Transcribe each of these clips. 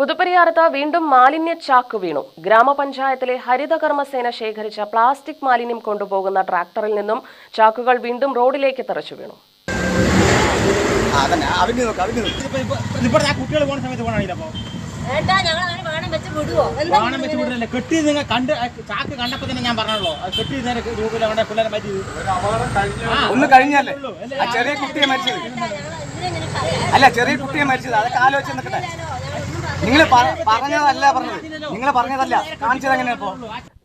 പുതുപ്പരിയാറത്ത് വീണ്ടും മാലിന്യ ചാക്ക് വീണു. ഗ്രാമപഞ്ചായത്തിലെ ഹരിതകർമ്മസേന ശേഖരിച്ച പ്ലാസ്റ്റിക് മാലിന്യം കൊണ്ടുപോകുന്ന ട്രാക്ടറിൽ നിന്നും ചാക്കുകൾ വീണ്ടും റോഡിലേക്ക് തെറിച്ചു വീണു. കെട്ടി നിങ്ങൾ കണ്ട് ചാക്ക് കണ്ടപ്പോ തന്നെ ഞാൻ പറഞ്ഞല്ലോ കെട്ടി നേരെ രൂപയിൽ അവിടെ പിള്ളേരെ മാറ്റി ഒന്ന് കഴിഞ്ഞല്ലേ? ആ ചെറിയ കുട്ടിയെ മരിച്ചത്. അല്ല ചെറിയ കുട്ടിയെ മരിച്ചത്. അതൊക്കെ ആലോചിച്ച് നിൽക്കട്ടെ. നിങ്ങൾ പറഞ്ഞതല്ല പറഞ്ഞത്. നിങ്ങൾ പറഞ്ഞതല്ല. കാണിച്ചത് എങ്ങനെയാ ഇപ്പോ?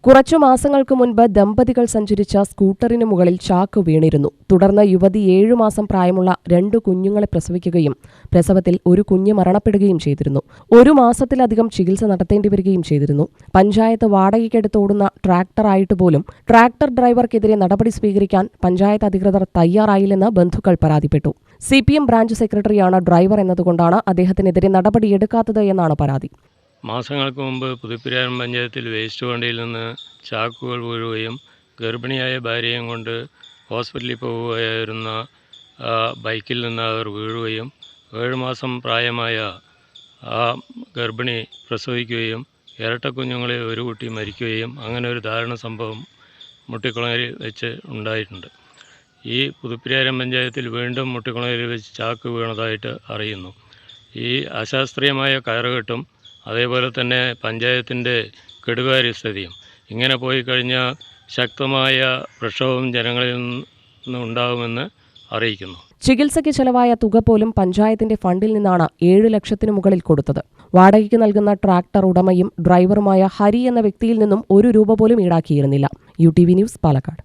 കുറച്ചു മാസങ്ങൾക്ക് മുൻപ് ദമ്പതികൾ സഞ്ചരിച്ച സ്കൂട്ടറിന് മുകളിൽ ചാക്ക് വീണിരുന്നു. തുടർന്ന് യുവതി ഏഴു മാസം പ്രായമുള്ള രണ്ട് കുഞ്ഞുങ്ങളെ പ്രസവിക്കുകയും പ്രസവത്തിൽ ഒരു കുഞ്ഞ് മരണപ്പെടുകയും ചെയ്തിരുന്നു. ഒരു മാസത്തിലധികം ചികിത്സ നടത്തേണ്ടി വരികയും ചെയ്തിരുന്നു. പഞ്ചായത്ത് വാടകയ്ക്കെടുത്ത് ഓടുന്ന ട്രാക്ടറായിട്ട് പോലും ട്രാക്ടർ ഡ്രൈവർക്കെതിരെ നടപടി സ്വീകരിക്കാൻ പഞ്ചായത്ത് അധികൃതർ തയ്യാറായില്ലെന്ന് ബന്ധുക്കൾ പരാതിപ്പെട്ടു. സി പി എം ബ്രാഞ്ച് സെക്രട്ടറിയാണ് ഡ്രൈവർ എന്നതുകൊണ്ടാണ് അദ്ദേഹത്തിനെതിരെ നടപടിയെടുക്കാത്തത് എന്നാണ് പരാതി. മാസങ്ങൾക്ക് മുമ്പ് പുതുപ്പിരാൻ പഞ്ചായത്തിൽ വേസ്റ്റ് വണ്ടിയിൽ നിന്ന് ചാക്കുകൾ വീഴുകയും ഗർഭിണിയായ ഭാര്യയും കൊണ്ട് ഹോസ്പിറ്റലിൽ പോവുകയായിരുന്ന ബൈക്കിൽ നിന്ന് അവർ വീഴുകയും ഏഴ് മാസം പ്രായമായ ആ ഗർഭിണി പ്രസവിക്കുകയും ഇരട്ട കുഞ്ഞുങ്ങളെ ഒരു കുട്ടി മരിക്കുകയും അങ്ങനെ ഒരു ദാരുണ സംഭവം മുട്ടിക്കുളങ്ങരയിൽ വെച്ച് ഉണ്ടായിട്ടുണ്ട്. ഈ പുതുപ്പിരാരം പഞ്ചായത്തിൽ വീണ്ടും മുട്ടിക്കുളങ്ങരയിൽ വെച്ച് ചാക്ക് വീണതായിട്ട് അറിയുന്നു. ഈ അശാസ്ത്രീയമായ കയറുകെട്ടും അതേപോലെ തന്നെ പഞ്ചായത്തിന്റെ കെടുകാര്യസ്ഥതയും ഇങ്ങനെ പോയി കഴിഞ്ഞാൽ ശക്തമായ പ്രക്ഷോഭം ജനങ്ങളിൽ നിന്നുണ്ടാകുമെന്ന് അറിയിക്കുന്നു. ചികിത്സയ്ക്ക് ചെലവായ തുക പോലും പഞ്ചായത്തിന്റെ ഫണ്ടിൽ നിന്നാണ് ഏഴ് ലക്ഷത്തിനു മുകളിൽ കൊടുത്തത്. വാടകയ്ക്ക് നൽകുന്ന ട്രാക്ടർ ഉടമയും ഡ്രൈവറുമായ ഹരി എന്ന വ്യക്തിയിൽ നിന്നും ഒരു രൂപ പോലും ഈടാക്കിയിരുന്നില്ല. U T V news Palakkad.